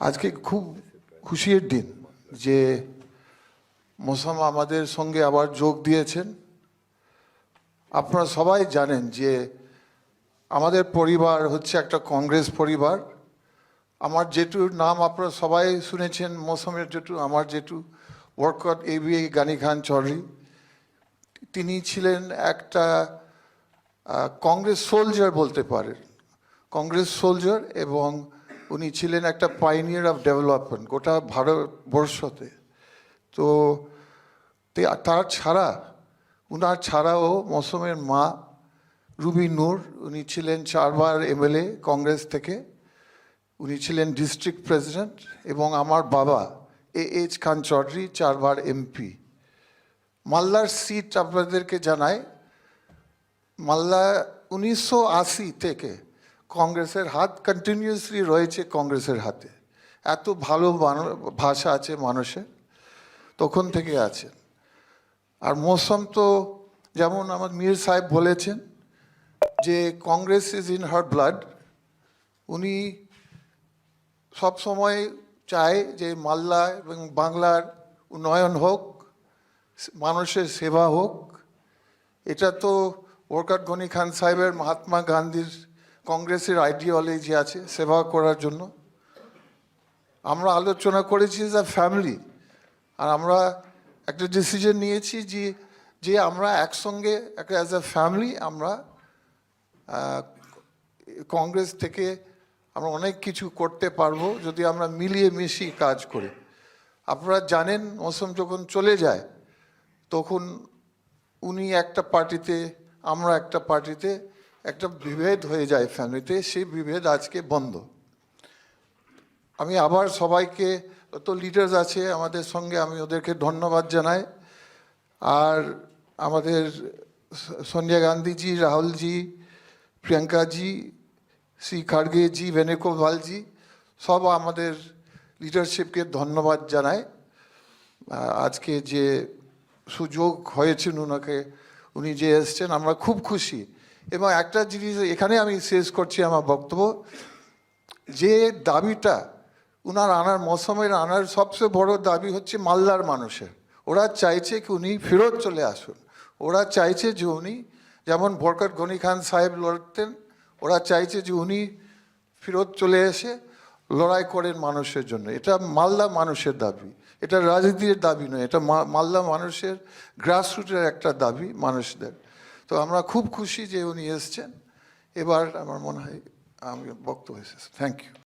আজকে খুব খুশির দিন যে মোসাম আমাদের সঙ্গে আবার যোগ দিয়েছেন। আপনারা সবাই জানেন যে আমাদের পরিবার হচ্ছে একটা কংগ্রেস পরিবার। আমার জেঠুর নাম আপনারা সবাই শুনেছেন মৌসুমের জেঠু আমার জেঠু ওয়ার্কট এ বি গানি খান চৌধুরী। তিনি ছিলেন একটা কংগ্রেস সোলজার বলতে পারেন। কংগ্রেস সোলজার এবং উনি ছিলেন একটা পাইনিয়ার অফ ডেভেলপমেন্ট গোটা ভারতবর্ষতে। তো তার ছাড়া, উনার ছাড়াও মৌসুমের মা রুবি নূর, উনি ছিলেন চারবার এমএলএ কংগ্রেস থেকে। উনি ছিলেন ডিস্ট্রিক্ট প্রেসিডেন্ট এবং আমার বাবা এ এইচ খান চৌধুরী চারবার এমপি। মালদার সিট আপনাদেরকে জানায় মালদা উনিশশো আশি থেকে কংগ্রেসের হাত কন্টিনিউয়াসলি রয়েছে কংগ্রেসের হাতে। এত ভালো ভাষা আছে মানুষের, তখন থেকে আছে। আর মৌসুম তো যেমন আমার মীর সাহেব বলেছেন যে Congress is in her blood উনি সব সময় চায় যে মালদা এবং বাংলার উন্নয়ন হোক, মানুষের সেবা হোক। এটা তো ওরকাট গনি খান সাহেবের মহাত্মা গান্ধীর কংগ্রেসের আইডিওলজি আছে, সেবা করার জন্য। আমরা আলোচনা করেছি এজ আ ফ্যামিলি আর আমরা একটা ডিসিশন নিয়েছি যে যে আমরা একসঙ্গে একটা অ্যাজ আ ফ্যামিলি আমরা কংগ্রেস থেকে আমরা অনেক কিছু করতে পারব যদি আমরা মিলিয়ে মিশিয়ে কাজ করি। আপনারা জানেন, মৌসুম যখন চলে যায়, তখন উনি একটা পার্টিতে আমরা একটা পার্টিতে একটা বিভেদ হয়ে যায় ফ্যামিলিতে, সেই বিভেদ আজকে বন্ধ। আমি আবার সবাইকে, তো লিডার্স আছে আমাদের সঙ্গে, আমি ওদেরকে ধন্যবাদ জানাই। আর আমাদের সোনিয়া গান্ধীজি, রাহুলজি, প্রিয়াঙ্কাজি, শ্রী খাড়গেজি ভেনুগোপালজি সব আমাদের লিডারশিপকে ধন্যবাদ জানাই। আজকে যে সুযোগ হয়েছেন ওনাকে উনি যে এসছেন, আমরা খুব খুশি। এবং একটা জিনিস এখানে আমি শেষ করছি আমার বক্তব্য, যে দাবিটা উনার আনার, মৌসুমের আনার সবচেয়ে বড় দাবি হচ্ছে মালদার মানুষের। ওরা চাইছে কি উনি ফেরত চলে আসুন। ওরা চাইছে যে উনি, যেমন ভরকট গনি খান সাহেব লড়তেন, ওরা চাইছে যে উনি ফেরত চলে এসে লড়াই করেন মানুষের জন্য। এটা মালদা মানুষের দাবি। এটা রাজনীতির দাবি নয়, এটা মালদা মানুষের গ্রাসরুটের একটা দাবি মানুষদের। তো আমরা খুব খুশি যে উনি এসছেন। এবার আমার মনে হয় আমি বক্তব্য শেষ থ্যাংক ইউ